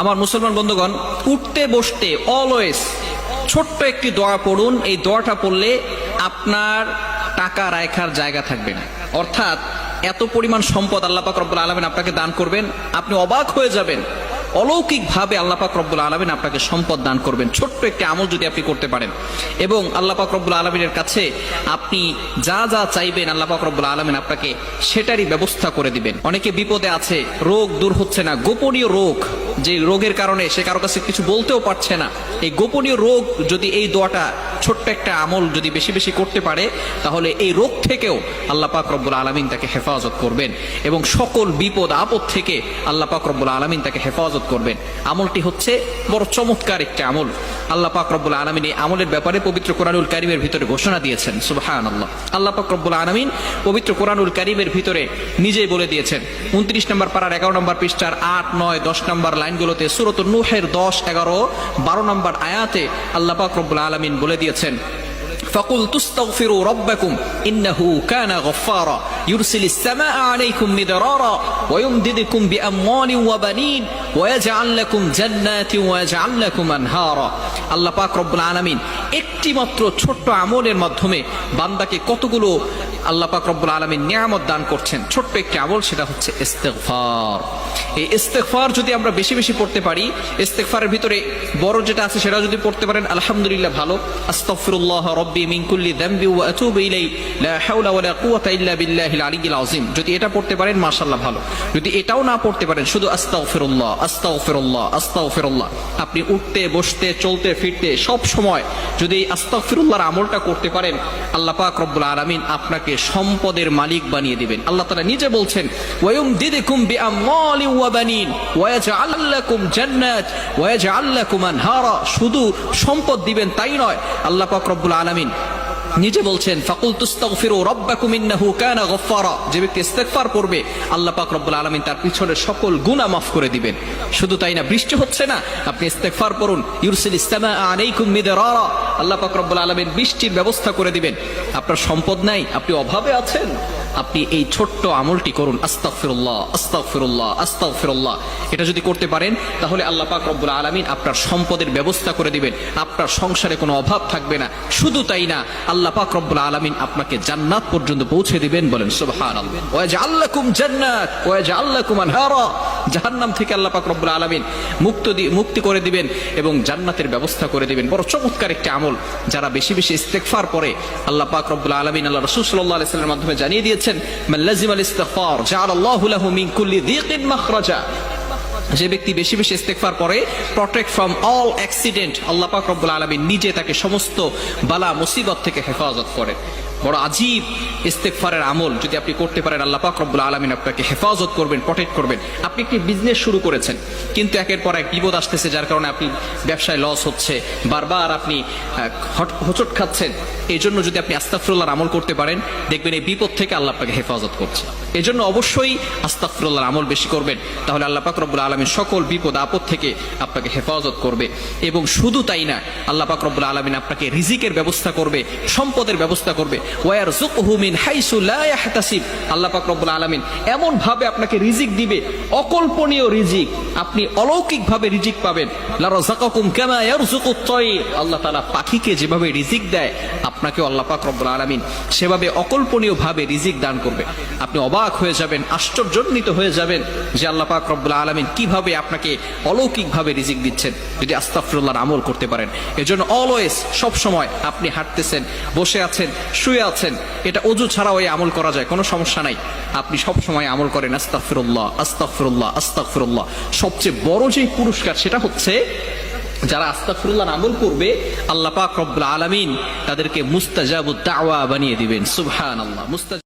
আমার মুসলমান বন্ধুগণ, উঠতে, বসতে অলওয়েজ ছোট্ট একটি দোয়া পড়ুন। এই দোয়াটা পড়লে আপনার টাকা রাখার জায়গা থাকবে না। অর্থাৎ এত পরিমাণ সম্পদ আল্লাহ পাক রব্বুল আলমেন আপনাকে দান করবেন, আপনি অবাক হয়ে যাবেন। অলৌকিকভাবে আল্লাহ পাক রব্বুল আলমিন আপনাকে সম্পদ দান করবেন। ছোট্ট একটি আমল যদি আপনি করতে পারেন। এবং আল্লাহ পাক রব্বুল আলমিনের কাছে আপনি যা যা চাইবেন আল্লাহ পাক রব্বুল আলমিন আপনাকে সেটারই ব্যবস্থা করে দিবেন। অনেকে বিপদে আছে, রোগ দূর হচ্ছে না। গোপনীয় রোগ যে রোগের কারণে সে কারও কাছে কিছু বলতেও পারছে না। এই গোপনীয় রোগ যদি এই দোয়াটা ছোট্ট একটা আমল যদি বেশি বেশি করতে পারে, তাহলে এই রোগ থেকেও আল্লাহ পাক রব্বুল আলমিন তাকে হেফাজত করবেন এবং সকল বিপদ আপদ থেকে আল্লাহ পাক রব্বুল আলমিন তাকে হেফাজত করবেন। আমলটি হচ্ছে বড় চমৎকার একটা আমল। আল্লাহ পাক রব্বুল আলমিন এই আমলের ব্যাপারে পবিত্র কোরআনুল কারিমের ভিতরে ঘোষণা দিয়েছেন সুবাহান আল্লাহ আল্লাহ পাক রব্বুল আলমিন পবিত্র কোরআনুল কারিমের ভিতরে নিজেই বলে দিয়েছেন, উনত্রিশ নম্বর পাড়ার এগারো নম্বর পৃষ্ঠার আট, নয়, দশ নম্বর লাইনগুলোতে সুরত নুহের দশ, এগারো, বারো নম্বর আয়াতে আল্লাহ পাক রব্বুল আলমিন বলে দিয়েছেন فقل تستغفروا ربكم إنه كان غفارا يرسل السماء عليكم مدرارا ويمددكم بأموال وبنين ويجعل لكم ওয়াজআল্লাকুম জান্নাতি ওয়াজআল্লাকুম আনহারা আল্লাহ পাক রব্বুল আলামিন একটি মাত্র ছোট্ট আমলের মাধ্যমে বান্দাকে কতগুলো আল্লাহ পাক রব্বুল আলামিন নিয়ামত দান করছেন। ছোট্ট একটি আমল, সেটা হচ্ছে ইস্তেগফার। এই ইস্তেগফার যদি আমরা বেশি বেশি পড়তে পারি, ইস্তেগফারের ভিতরে বড় যেটা আছে সেটা যদি পড়তে পারেন, আলহামদুলিল্লাহ ভালো। আস্তাগফিরুল্লাহ রব্বি মিন কুল্লি যামবি ওয়া আতুবু ইলাই লা হাওলা ওয়া লা কুওয়াতা ইল্লা বিল্লাহিল আলিয়্যিল আযীম। যদি এটা পড়তে পারেন, মাশাআল্লাহ ভালো। যদি এটাও না পড়তে পারেন, শুধু আস্তাগফিরুল্লাহ। আস্তাগফিরুল্লাহ আস্তাগফিরুল্লাহ। আপনি উঠতে, বসতে, চলতে, ফিরতে সব সময় যদি এই আস্তাগফিরুল্লাহর আমলটা করতে পারেন, আল্লাহ পাক রব্বুল আলামিন আপনাকে সম্পদের মালিক বানিয়ে দিবেন। আল্লাহ তাআলা নিজে বলছেন ওয়ায়ুম দিদিকুম বিআমওয়ালি ওয়া বানিন ওয়ায়াজআল লাকুম জান্নাত ওয়ায়াজআল লাকুম আনহারা। শুধু সম্পদ দিবেন তাই নয়, আল্লাহ পাক রব্বুল আলামিন নিজে বলছেন ফাকুল তুস্তাগফিরু রাব্বাকুম ইন্নাহু কানা গফফারা। যে ব্যক্তি ইস্তেগফার করবে আল্লাহ পাক রব্বুল আলামিন তার পিছনের সকল গুনাহ মাফ করে দিবেন। শুধু তাই না, বৃষ্টি হচ্ছে না? আপনি ইস্তেগফার করুন ইউরসিল ইসসামা আলাইকুম মিদরারা। আল্লাহ পাক রব্বুল আলামিন বৃষ্টির ব্যবস্থা করে দিবেন। আপনার সম্পদ নাই, আপনি অভাবে আছেন। আপনি এই ছোট্ট আমলটি করুন, আস্তাগফিরুল্লাহ আস্তাগফিরুল্লাহ আস্তাগফিরুল্লাহ। এটা যদি করতে পারেন, তাহলে আল্লাহ পাক রব্বুল আলামিন আপনার সম্পদের ব্যবস্থা করে দিবেন, আপনার সংসারে কোনো অভাব থাকবে না। শুধু তাই না, আল্লাহ পাক রব্বুল আলামিন আপনাকে জান্নাত পর্যন্ত পৌঁছে দিবেন বলেন জাআল্লাকুম জান্নাত ওয়া জাআল্লাকুম আনহারা। জাহান্নাম থেকে আল্লাহ পাক রব্বুল আলামিন মুক্ত মুক্তি করে দিবেন এবং জান্নাতের ব্যবস্থা করে দিবেন। বড় চমৎকার একটি আমল। যারা বেশি বেশি ইস্তেগফার করে আল্লাহ পাক রব্বুল আলামিন আল্লাহ রাসূল সাল্লাল্লাহু আলাইহি ওয়াসাল্লামের মাধ্যমে জানিয়ে দিয়েছেন মান লাজিমাল ইস্তিগফার জাআলাল্লাহু লাহু মিন কুল্লি যিকিন মাখরাজা যে ব্যক্তি বেশি বেশি ইস্তেগফার করে প্রটেক্ট ফ্রম অল অ্যাক্সিডেন্ট আল্লাহ পাক রব্বুল আলামিন নিজে তাকে সমস্ত বালা, মুসিবত থেকে হেফাজত করে বড় আজীব ইস্তেগফারের আমল যদি আপনি করতে পারেন, আল্লাহ পাক রব্বুল আলামিন আপনাকে হেফাজত করবেন প্রটেক্ট করবেন। আপনি একটি বিজনেস শুরু করেছেন, কিন্তু একের পর এক বিপদ আসতেছে, যার কারণে আপনি ব্যবসায় লস হচ্ছে, বারবার আপনি হোঁচট খাচ্ছেন। এই জন্য যদি আপনি আস্তাফরুল্লাহর আমল করতে পারেন, দেখবেন এই বিপদ থেকে আল্লাহ আপনাকে হেফাজত করছে। এই জন্য অবশ্যই আস্তাফরুল্লাহর আমল বেশি করবেন। তাহলে আল্লাহ পাক রব্বুল আলমীর সকল বিপদ আপদ থেকে আপনাকে হেফাজত করবে এবং শুধু তাই না, আল্লাহ পাক রব্বুল আলমিন আপনাকে রিজিকের ব্যবস্থা করবে, সম্পদের ব্যবস্থা করবে। ওয়ার জুকহুমিন হাইসু লা আল্লাহ পাক রব্বুল আলমিন এমন ভাবে আপনাকে রিজিক দিবে, অকল্পনীয় রিজিক। আপনি অলৌকিক ভাবে রিজিক পাবেন। লা রাযাকাকুম কামা আল্লাহ তালা পাখিকে যেভাবে রিজিক দেয় আপনাকে আল্লাহ পাক রব্বুল আলামিন সেভাবে অকল্পনীয় ভাবে রিজিক দান করবে। আপনি অবাক হয়ে যাবেন আশ্চর্যান্বিত হয়ে যাবেন যে আল্লাহ পাক রব্বুল আলামিন কীভাবে আপনাকে অলৌকিক ভাবে রিজিক দিচ্ছেন, যদি আস্তাগফিরুল্লাহর আমল করতে পারেন। এজন্য অলওয়েজ সব সময় আপনি হাঁটতেছেন, বসে আছেন, শুয়ে আছেন, এটা অজু ছাড়াও এই আমল করা যায়, কোনো সমস্যা নাই। আপনি সব সময় আমল করেন, আস্তাগফিরুল্লাহ আস্তাগফিরুল্লাহ আস্তাগফিরুল্লাহ। সবচেয়ে বড় যে পুরস্কার সেটা হচ্ছে যারা আস্তাগফিরুল্লাহ আমল করবে, আল্লাহ পাক রব্বুল আলামিন তাদেরকে মুস্তাজাবুদ দাওয়া বানিয়ে দিবেন। সুবহানাল্লাহ মুস্তাজ